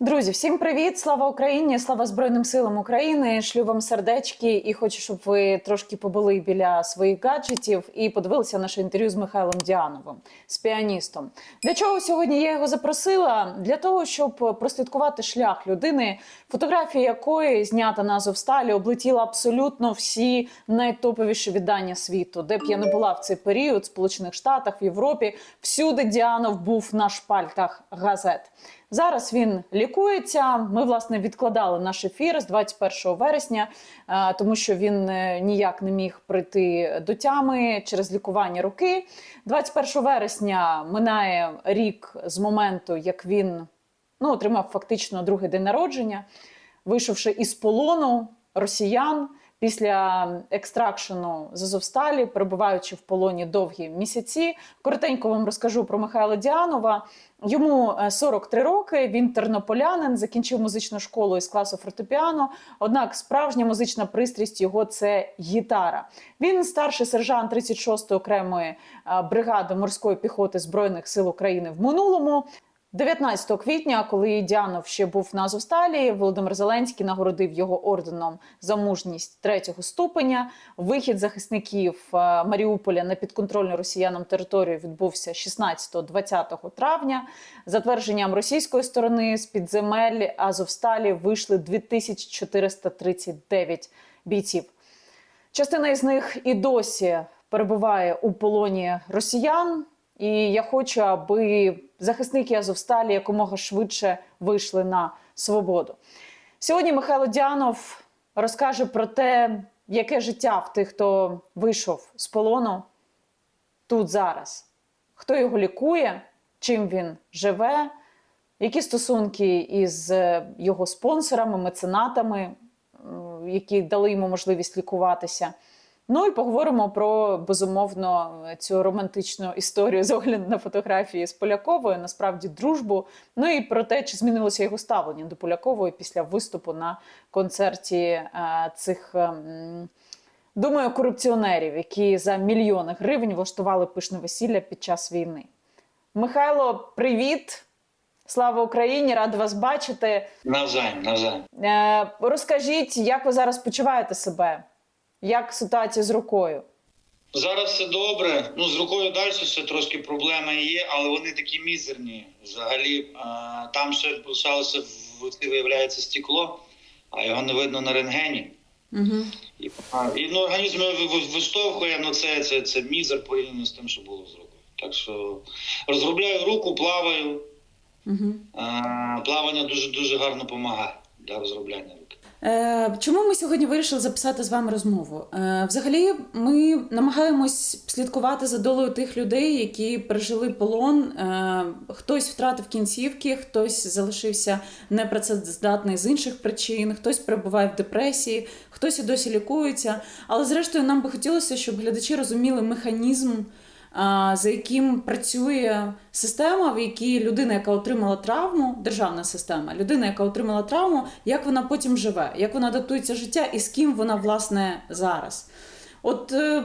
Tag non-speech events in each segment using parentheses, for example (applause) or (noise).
Друзі, всім привіт! Слава Україні! Слава Збройним силам України! Шлю вам сердечки і хочу, щоб ви трошки побули біля своїх гаджетів і подивилися наше інтерв'ю з Михайлом Діановим, з піаністом. Для чого сьогодні я його запросила? Для того, щоб прослідкувати шлях людини, фотографія якої знята на Азовсталі, облетіла абсолютно всі найтоповіші віддання світу, де б я не була в цей період, в Сполучених Штатах, в Європі. Всюди Діанов був на шпальтах газет. Зараз він лікується. Ми власне відкладали наш ефір з 21 вересня, е, тому що він е, ніяк не міг прийти до тями через лікування руки. 21 вересня минає рік з моменту, як він ну, отримав фактично другий день народження, вийшовши із полону росіян. Після екстракшену з Азовсталі, перебуваючи в полоні довгі місяці, коротенько вам розкажу про Михайла Діанова. Йому е, 43 роки. Він тернополянин, закінчив музичну школу із класу фортепіано. Однак справжня музична пристрість його це гітара. Він старший сержант 36-ї окремої е, бригади морської піхоти збройних сил України в минулому. 19 квітня, коли Діанов ще був на Азовсталі, Володимир Зеленський нагородив його орденом за мужність третього ступеня. Вихід захисників е, Маріуполя на підконтрольну росіянам територію відбувся 16-20 травня. За твердженням російської сторони з під земель Азовсталі вийшли 2439 бійців. Частина із них і досі перебуває у полоні росіян. І я хочу, аби захисники Азовсталі якомога швидше вийшли на свободу. Сьогодні Михайло Дянов розкаже про те, яке життя в тих, хто вийшов з полону тут зараз, хто його лікує, чим він живе, які стосунки із е, його спонсорами, меценатами, які дали йому можливість лікуватися. Ну і поговоримо про безумовно цю романтичну історію з огляду на фотографії з Поляковою, насправді дружбу. Ну і про те, чи змінилося його ставлення до Полякової після виступу на концерті е, цих. ем, Думаю, корупціонерів, які за мільйони гривень влаштували пишне весілля під час війни. Михайло, привіт! Слава Україні! Рада вас бачити. Навзаєм, навзаєм. Е, розкажіть, як ви зараз почуваєте себе? Як ситуація з рукою? Зараз все добре. Ну з рукою далі ще трошки проблеми є, але вони такі мізерні. Взагалі а, там ще залишалося в виявляється стекло, а його не видно на рентгені. Угу. І, а, і ну, організм його ви- ви- виштовхує, ну це, це, це мізер порівняно з тим, що було з рукою. Так що розробляю руку, плаваю. Угу. А, плавання дуже дуже гарно допомагає для розробляння чому ми сьогодні вирішили записати з вами розмову? Е, взагалі, ми намагаємось слідкувати за долею тих людей, які пережили полон. Е, хтось втратив кінцівки, хтось залишився непрацездатний з інших причин, хтось перебуває в депресії, хтось і досі лікується. Але зрештою, нам би хотілося, щоб глядачі розуміли механізм. За яким працює система, в якій людина, яка отримала травму, державна система, людина, яка отримала травму, як вона потім живе, як вона адаптується життя і з ким вона власне зараз. От е,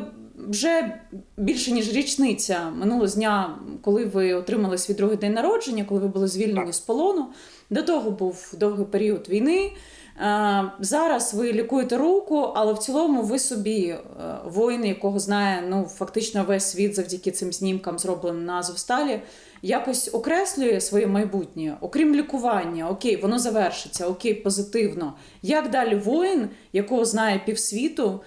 вже більше ніж річниця минуло з дня, коли ви отримали свій другий день народження, коли ви були звільнені з полону. До того був довгий період війни. Е, Зараз ви лікуєте руку, але в цілому ви собі е, воїн, якого знає ну фактично весь світ завдяки цим знімкам, зробленим на Азовсталі, якось окреслює своє майбутнє, окрім лікування. Окей, воно завершиться, окей, позитивно. Як далі воїн, якого знає півсвіту,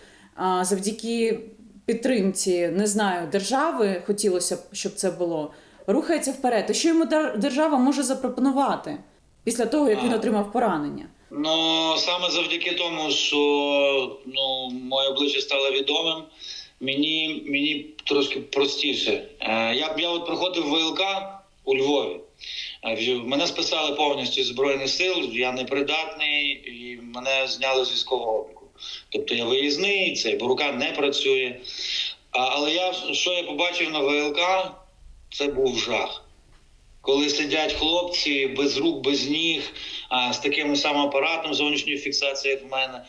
завдяки підтримці, не знаю, держави, хотілося б, щоб це було, рухається вперед. І що йому дер- держава може запропонувати після того, як він отримав поранення? Ну саме завдяки тому, що ну моє обличчя стало відомим, мені мені трошки простіше. Е, я я от приходив в ВЛК у Львові. Е, Мене списали повністю з збройних сил. Я непридатний, і мене зняли з військового обліку. Тобто я виїзний, цей бо рука не працює. Але я що я побачив на ВЛК, це був жах коли сидять хлопці без рук, без ніг, а, з таким самим апаратом зовнішньої фіксації, як в мене,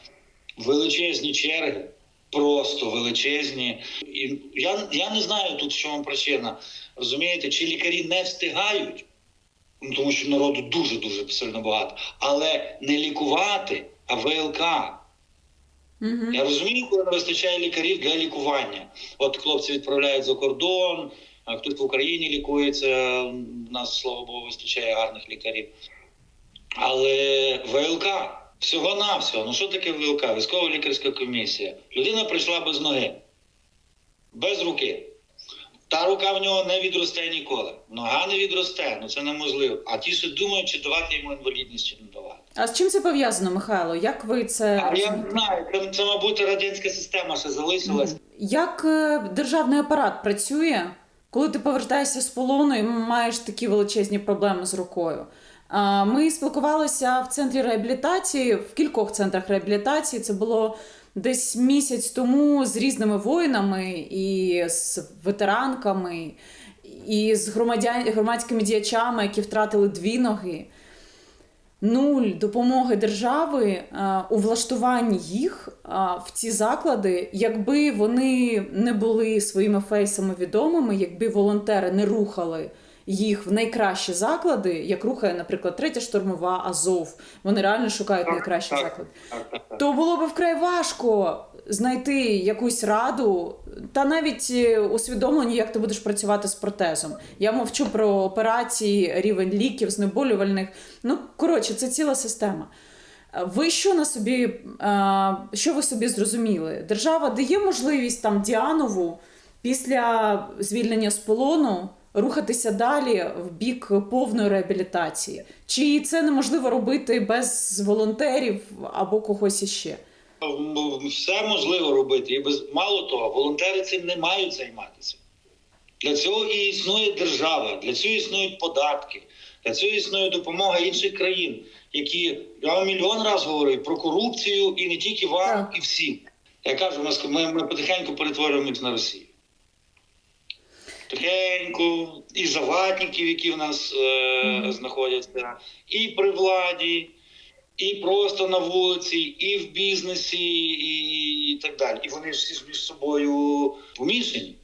величезні черги, просто величезні. І я, я не знаю тут, в чому причина. Розумієте, чи лікарі не встигають. ну, тому що народу дуже дуже сильно багато. Але не лікувати, а ВЛК. Угу. Я розумію, коли не вистачає лікарів для лікування. От хлопці відправляють за кордон, хтось в Україні лікується. У нас, слава Богу, вистачає гарних лікарів. Але ВЛК всього-навсього. Ну що таке ВЛК? Військова лікарська комісія. Людина прийшла без ноги, без руки. Та рука в нього не відросте ніколи. Нога не відросте, ну це неможливо. А ті, що думають, чи давати йому інвалідність, чи не давати. А з чим це пов'язано, Михайло? Як ви це А я не знаю, це, це мабуть, радянська система ще залишилась. Як е, державний апарат працює, коли ти повертаєшся з полону і маєш такі величезні проблеми з рукою? Ми спілкувалися в центрі реабілітації, в кількох центрах реабілітації. Це було десь місяць тому з різними воїнами і з ветеранками, і з громадян, громадськими діячами, які втратили дві ноги. Нуль допомоги держави е, у влаштуванні їх е, в ці заклади, якби вони не були своїми фейсами відомими, якби волонтери не рухали їх в найкращі заклади, як рухає, наприклад, третя штурмова Азов. Вони реально шукають найкращі заклади. То було б вкрай важко знайти якусь раду, та навіть е, усвідомлення, як ти будеш працювати з протезом. Я мовчу про операції, рівень ліків, знеболювальних. Ну коротше, це ціла система. Ви що на собі, е, що ви собі зрозуміли? Держава дає можливість там Діанову після звільнення з полону рухатися далі в бік повної реабілітації? Чи це неможливо робити без волонтерів або когось іще? Все можливо робити. І без мало того, волонтери цим не мають займатися. Для цього і існує держава, для цього існують податки, для цього існує допомога інших країн, які я вам мільйон разів говорив про корупцію і не тільки вам, Так. і всім. Я кажу, ми, ми, потихеньку перетворюємо їх на Росію. Тихенько, і заватників, які в нас е, знаходяться, і при владі, і просто на вулиці, і в бізнесі, і, і так далі. І вони всі між собою помішані.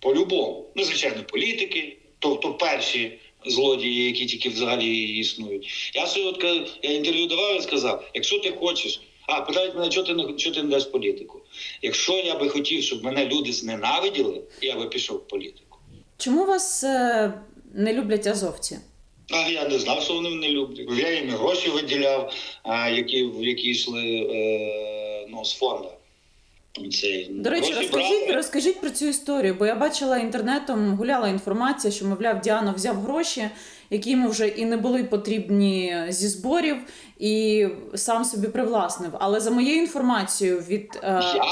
По-любому. Ну, звичайно, політики, тобто перші злодії, які тільки взагалі існують. Я собі я інтерв'ю давав і сказав: якщо ти хочеш, а питають мене, чого ти не чого ти не дасть політику? Якщо я би хотів, щоб мене люди зненавиділи, я би пішов в політику. Чому вас е, не люблять азовці? А я не знав, що вони не люблять. Я їм гроші виділяв, а, які, які йшли е, ну, з фонду. Це, До речі, розкажіть, розкажіть про цю історію, бо я бачила інтернетом, гуляла інформація, що, мовляв, Діана взяв гроші, які йому вже і не були потрібні зі зборів, і сам собі привласнив. Але за моєю інформацією, від е, Я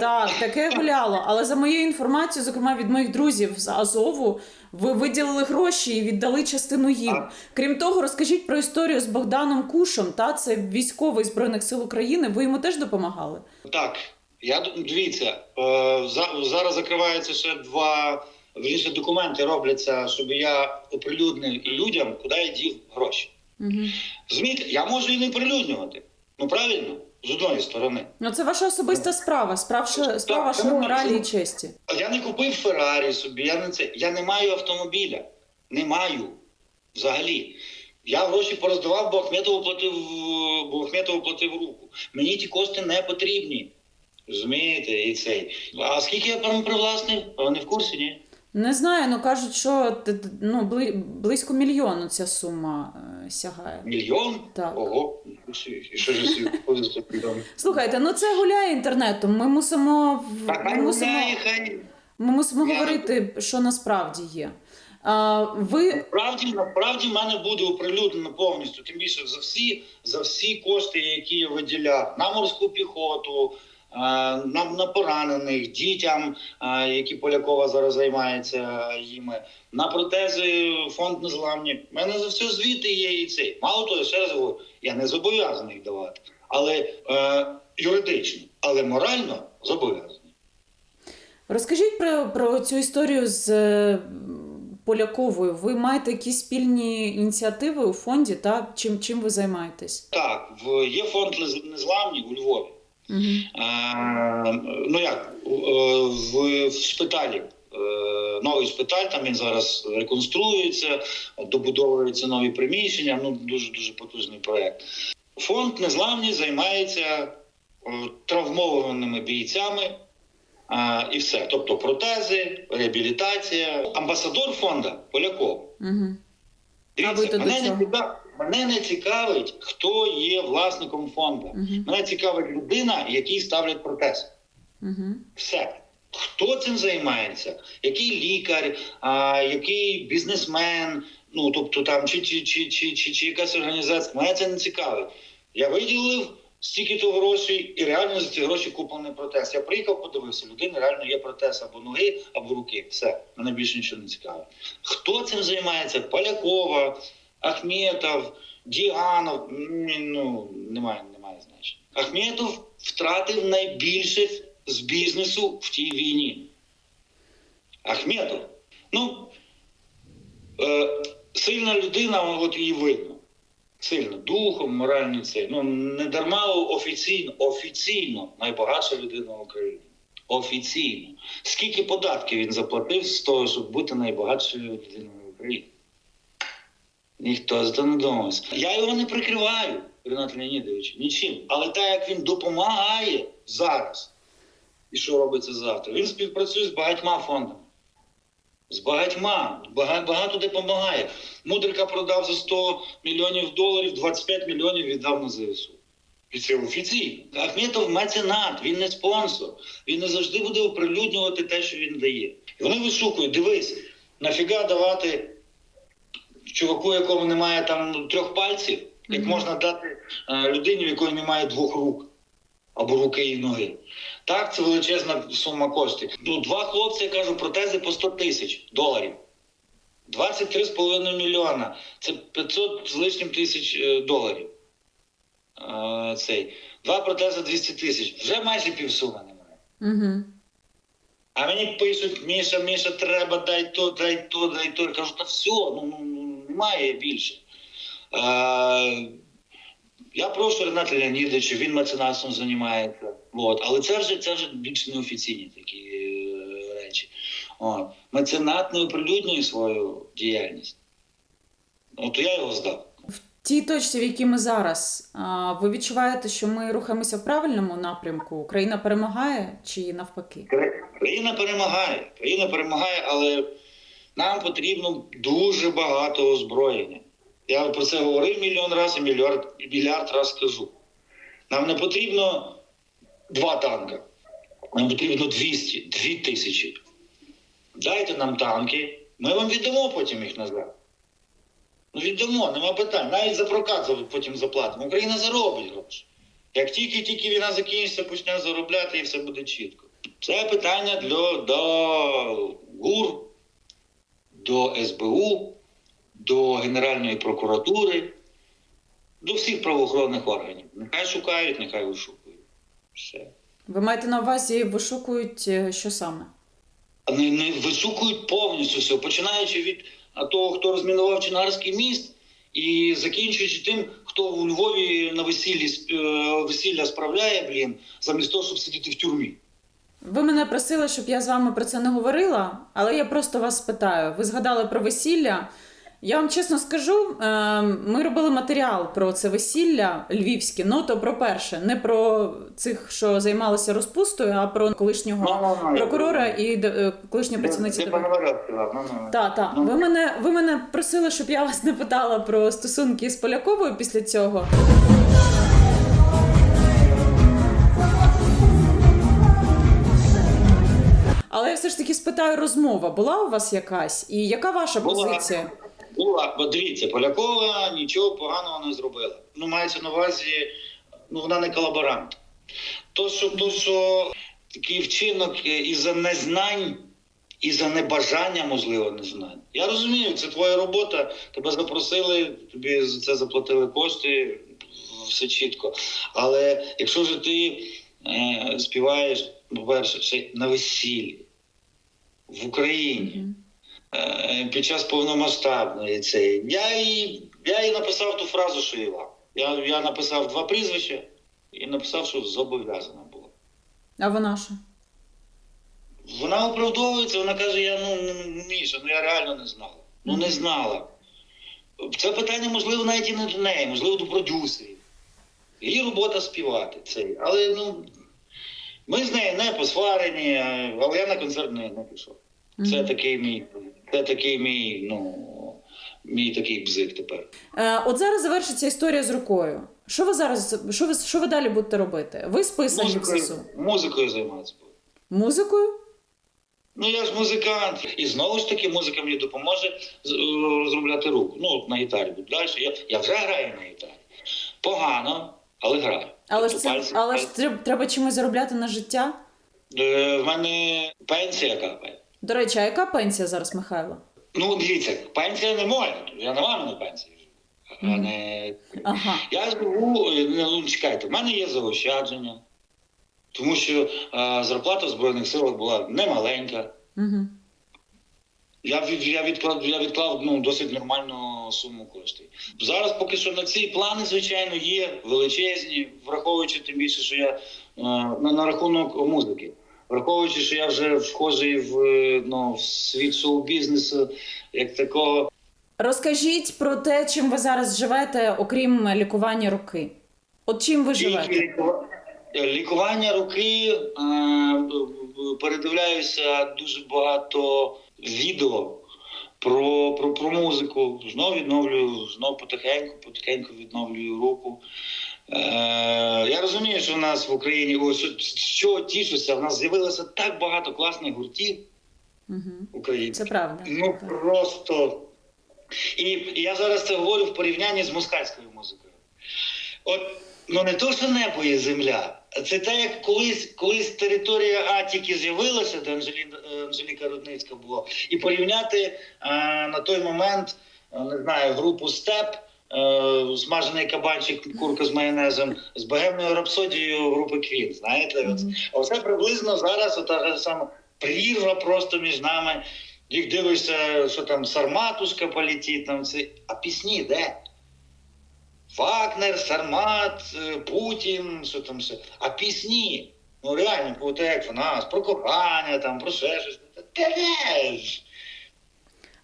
так, таке гуляло. Але за моєю інформацією, зокрема від моїх друзів з Азову, ви виділили гроші і віддали частину їм. Крім того, розкажіть про історію з Богданом Кушем. Та це військовий збройних сил України. Ви йому теж допомагали? Так, я дивіться, е, за- зараз закриваються ще два вірніше, документи робляться, щоб я оприлюднив людям, куди я дів гроші. Угу. Розумієте, я можу і не прилюднювати. Ну правильно, з одної сторони. Ну, це ваша особиста справа, справша, справа вашої моралі і честі. Я не купив Феррарі собі, я не це. Я не маю автомобіля. Не маю взагалі. Я гроші пороздавав, бо Ахметову платив, бо Ахметову платив руку. Мені ті кошти не потрібні. Розумієте, і цей. А скільки я там привласнив? Вони в курсі, ні? Не знаю, ну кажуть, що ну, бли- близько мільйону ця сума е, сягає. Мільйон? Так. Ого, і що ж? Слухайте, ну це гуляє інтернетом. Ми мусимо, ми мусимо, ми мусимо говорити, що насправді є. А, ви Насправді, насправді в мене буде оприлюднено повністю, тим більше за всі, за всі кошти, які я виділяв на морську піхоту, е, на, на поранених, дітям, які Полякова зараз займається їми, на протези фонд незламні. У мене за все звіти є і цей. Мало того, ще раз говорю, я не зобов'язаний їх давати, але е, юридично, але морально зобов'язаний. розкажіть про, про цю історію з е, Поляковою. Ви маєте якісь спільні ініціативи у фонді? Та чим, чим ви займаєтесь? Так, в, є фонд незламні у Львові. Угу. Е, ну як е, в, в шпиталі е, новий шпиталь. Там він зараз реконструюється, добудовуються нові приміщення. Ну дуже дуже потужний проект. Фонд незламні займається травмованими бійцями. А, і все. Тобто протези, реабілітація. Амбасадор фонду Поляков. Угу. Дивіться, мене, не цього? Мене не цікавить, хто є власником фонду. Угу. Мене цікавить людина, якій ставлять протез. Угу. Все. Хто цим займається? Який лікар, а, який бізнесмен, ну тобто там чи, чи, чи, чи, чи, чи якась організація. Мене це не цікавить. Я виділив стільки то грошей, і реально за ці гроші куплений протез. Я приїхав, подивився, людина реально є протез або ноги, або руки. Все, мене більше нічого не цікавить. Хто цим займається? Полякова, Ахметов, Діанов. Ну, немає, немає значення. Ахметов втратив найбільше з бізнесу в тій війні. Ахметов. Ну, е, сильна людина, от її видно. Сильно, духом, моральний цей. Ну, не дарма офіційно, офіційно найбагатша людина в Україні. Офіційно. Скільки податків він заплатив з того, щоб бути найбагатшою людиною в Україні? Ніхто за це не домовився. Я його не прикриваю, Ренат Леонідович, нічим. Але так як він допомагає зараз, і що робиться завтра, він співпрацює з багатьма фондами. З багатьма, багато де допомагає. Мудрика продав за 100 мільйонів доларів, 25 мільйонів віддав на ЗСУ. І це офіційно. Ахметов меценат, він не спонсор. Він не завжди буде оприлюднювати те, що він дає. І вони вишукують, дивись, нафіга давати чуваку, якому немає там ну, трьох пальців, як можна дати е, людині, в якої немає двох рук або руки і ноги. Так, це величезна сума коштів. Ну, два хлопці, я кажу, протези по 100 тисяч доларів. 23,5 мільйона. Це 500 з лишнім тисяч е, доларів. Е, цей. Два протези 200 тисяч. Вже майже півсуми немає. Угу. А мені пишуть, Міша, Міша, треба, дай то, дай то, дай то. Я кажу, та все, ну, ну немає більше. Е, я прошу Рената Леонідовича, він меценатством займається. От. Але це вже, це вже більш неофіційні такі е, речі. От. Меценат не оприлюднює свою діяльність. От я його здав. В тій точці, в якій ми зараз, ви відчуваєте, що ми рухаємося в правильному напрямку? Україна перемагає чи навпаки? Країна перемагає. Країна перемагає, але нам потрібно дуже багато озброєння. Я про це говорив мільйон разів, мільярд, мільярд разів кажу. Нам не потрібно два танка. Нам потрібно 200, 2 тисячі. Дайте нам танки, ми вам віддамо потім їх назад. Ну віддамо, нема питань. Навіть за прокат потім заплатимо. Україна заробить гроші. Як тільки-тільки війна закінчиться, почне заробляти і все буде чітко. Це питання для, до ГУР, до СБУ, до Генеральної прокуратури, до всіх правоохоронних органів. Нехай шукають, нехай вишукують. Все. Ви маєте на увазі, вишукують е, що саме? Не, не вишукують повністю все, починаючи від того, хто розмінував Чинарський міст, і закінчуючи тим, хто у Львові на весіллі е, весілля справляє, блін, замість того, щоб сидіти в тюрмі. Ви мене просили, щоб я з вами про це не говорила, але я просто вас спитаю. Ви згадали про весілля. Я вам чесно скажу, е, ми робили матеріал про це весілля львівське. Ну то про перше, не про цих, що займалися розпустою, а про колишнього прокурора і е, колишнього працівницю Ти ДБР. панове сказав, ну, ну. Так, так. Ну. Ви мене, ви мене просили, щоб я вас не питала про стосунки з Поляковою після цього. Але я все ж таки спитаю, розмова була у вас якась? І яка ваша Була. позиція? Була, бо дивіться, Полякова нічого поганого не зробила. Ну, мається на увазі, ну вона не колаборант. То, що, то, що такий вчинок е, із-за незнань, із-за небажання, можливо, незнань. Я розумію, це твоя робота, тебе запросили, тобі за це заплатили кошти, все чітко. Але якщо ж ти е, співаєш, по-перше, ще на весіллі в Україні. Е, під час повномасштабної цієї. Я їй, я їй написав ту фразу, що Іва. Я, я написав два прізвища і написав, що зобов'язана була. А вона що? Вона оправдовується, вона каже: я ну ну, Міша, ну я реально не знала. Ну не знала. Це питання, можливо, навіть і не до неї, можливо, до продюсерів. Її робота співати цей. Але ну, ми з нею не посварені, але я на концерт не, не пішов. Це такий мій, це такий мій, ну, мій такий бзик тепер. Е, от зараз завершиться історія з рукою. Що ви зараз, що ви, що ви далі будете робити? Ви списані Музикою, музикою займатися. буду. Музикою? Ну я ж музикант. І знову ж таки музика мені допоможе е, розробляти руку. Ну, от на гітарі буду далі. Я, я вже граю на гітарі. Погано, але граю. Але ж Тобто це пальці- але ж треба, треба чимось заробляти на життя. Е, В мене пенсія капає. До речі, а яка пенсія зараз, Михайло? Ну, дивіться, пенсія не моя. Я на мамину пенсію живу. А Мгм. не... Ага. Я живу, е, ну, чекайте, в мене є заощадження, тому що е, зарплата в Збройних силах була немаленька. Угу. Я, від- я, відклав, я відклав ну, досить нормальну суму коштів. Зараз поки що на ці плани, звичайно, є величезні, враховуючи тим більше, що я е, на, на рахунок музики. Враховуючи, що я вже вхожий в, е, ну, в світ шоу-бізнесу, як такого. Розкажіть про те, чим ви зараз живете, окрім лікування руки. От чим ви живете? Лікування руки е, передивляюся дуже багато відео про, про, про музику. Знов відновлюю, знов потихеньку, потихеньку відновлюю руку. Е, я розумію, що в нас в Україні що, що тішуся, в нас з'явилося так багато класних гуртів Угу. українських. Це правда. Ну просто. І, і я зараз це говорю в порівнянні з москальською музикою. От, ну не то, що небо є земля. Це те, як колись, колись територія А тільки з'явилася, де Анжеліна, Анжеліка Рудницька була, і порівняти е, на той момент, е, не знаю, групу Степ, е, смажений кабанчик, курка з майонезом, з богемною рапсодією групи Квін. Знаєте, От Мгм. а Оце приблизно зараз ота сама прірва просто між нами. Їх дивишся, що там Сарматушка полетить, там це. А пісні де? Вагнер, Сармат, е, Путін, що там все. А пісні. Ну реально, про те, як в нас, про кохання, там, про ще щось. Та де ж?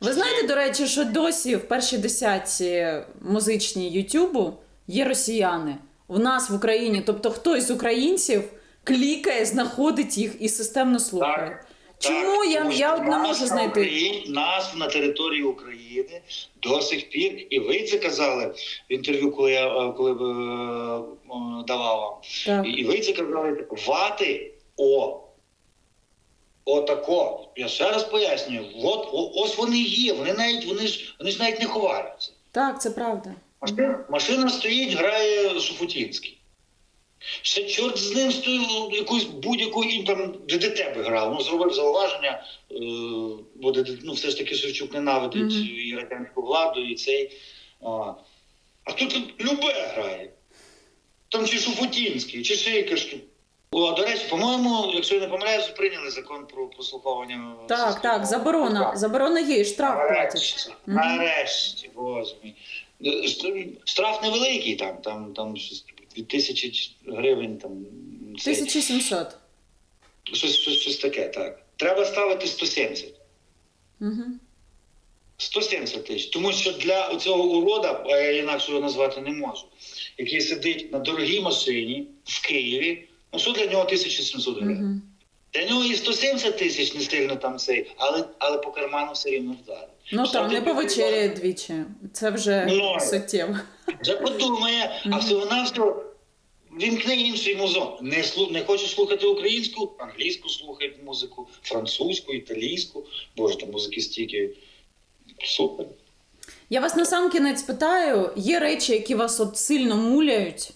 Ви знаєте, до речі, що досі в першій десятці музичній Ютубу є росіяни у нас в Україні. Тобто хтось з українців клікає, знаходить їх і системно слухає. Чому Так, я, я не можу знайти? Україні- нас на території України до сих пір, і ви це казали в інтерв'ю, коли я е, коли е, е, давав вам. Так. І, і ви це казали вати о. Отако. Я ще раз пояснюю. От, о- ось вони є. Вони навіть вони ж вони ж навіть не ховаються. так, це правда. Машина, машина стоїть, грає Шуфутінський. Ще чорт з ним стоїть якусь будь-яку і там ДДТ би грав. Ну, зробив зауваження, е, бо ДДТ, ну, все ж таки Шевчук ненавидить Мгм. і радянську владу, і цей. А, а тут любе грає. Там чи Шуфутінський, чи якась. О, до речі, по-моєму, якщо я не помиляюсь, прийняли закон про прослуховування. Так, так, заборона. Заборона є, і штраф платять. Нарешті, Мгм. нарешті, боже мій. Штраф невеликий, там, там, там щось від тисячі гривень, там цей, 1700. щось, щось, щось таке, так. Треба ставити 170. Угу. 170 тисяч. Тому що для цього урода, а я інакше його назвати не можу, який сидить на дорогій машині в Києві, ну що для нього 1700 гривень? Угу. Для нього і 170 тисяч не сильно там цей, але, але по карману все рівно вдарить. Ну там не повечеряє двічі. Це вже Ну, суттєво. Вже подумає, а Мгм. всього навсього вімкни інший музон. Не, слу... не хочеш слухати українську, англійську слухай музику, французьку, італійську. Боже, там музики стільки. Супер. Я вас насамкінець питаю: є речі, які вас от сильно муляють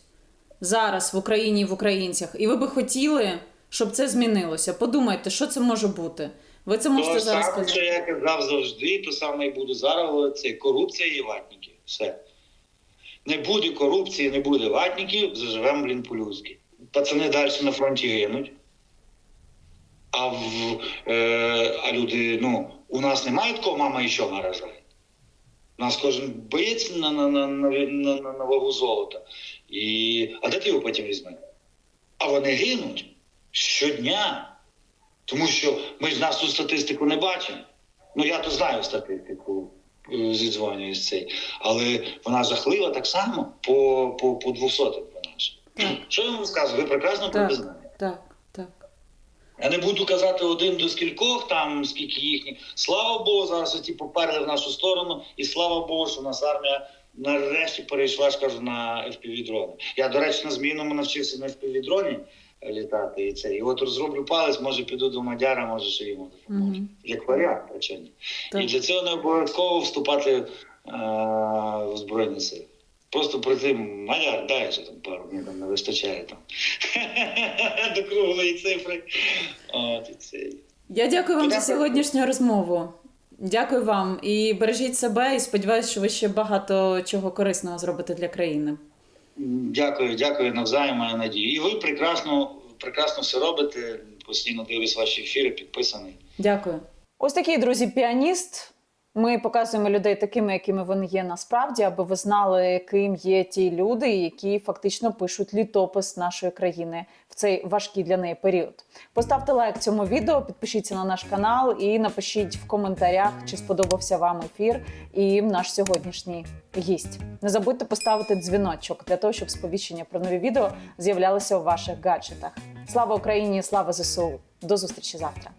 зараз в Україні і в українцях, і ви би хотіли, щоб це змінилося. Подумайте, що це може бути. Ви це можете то зараз саме, що сказати. я казав завжди, то саме і буду зараз. Це корупція і ватники. Все. Не буде корупції, не буде ватників, заживемо, блін, по-людськи. Пацани далі на фронті гинуть. А, в, е, а люди, ну, у нас немає такого мама і що наражає. У нас кожен боєць на, на, на, на, на, на, на вагу золота. І, а де ти його потім візьме? А вони гинуть щодня. Тому що ми ж нас ту статистику не бачимо. Ну я то знаю статистику е, зі дзвоню з цей, але вона жахлива так само по, по, по 200 вона ж. Так. Що я вам скажу? Ви прекрасно про це знаєте. Так, так. Я не буду казати один до скількох, там скільки їхніх. Слава Богу, зараз ті поперли в нашу сторону, і слава Богу, що у нас армія нарешті перейшла, скажу, на fpv дрони. Я, до речі, на змінному навчився на fpv дроні літати. І це. І от розроблю палець, може піду до Мадяра, може ще йому допоможу. Мгм. Як варіант, а ні. Так. І для цього не обов'язково вступати е, в Збройні сили. Просто прийти, Мадяр, дай ще там пару, мені там не вистачає там. (laughs) До круглої цифри. От, і це. Я дякую вам за сьогоднішню розмову. Дякую вам і бережіть себе, і сподіваюся, що ви ще багато чого корисного зробите для країни. Дякую, дякую навзаєм, маю надію. І ви прекрасно, прекрасно все робите. Постійно дивлюсь ваші ефіри, підписаний. Дякую. Ось такий, друзі, піаніст. Ми показуємо людей такими, якими вони є насправді, аби ви знали, ким є ті люди, які фактично пишуть літопис нашої країни в цей важкий для неї період. Поставте лайк цьому відео, підпишіться на наш канал і напишіть в коментарях, чи сподобався вам ефір і наш сьогоднішній гість. Не забудьте поставити дзвіночок для того, щоб сповіщення про нові відео з'являлися у ваших гаджетах. Слава Україні! Слава ЗСУ! До зустрічі завтра!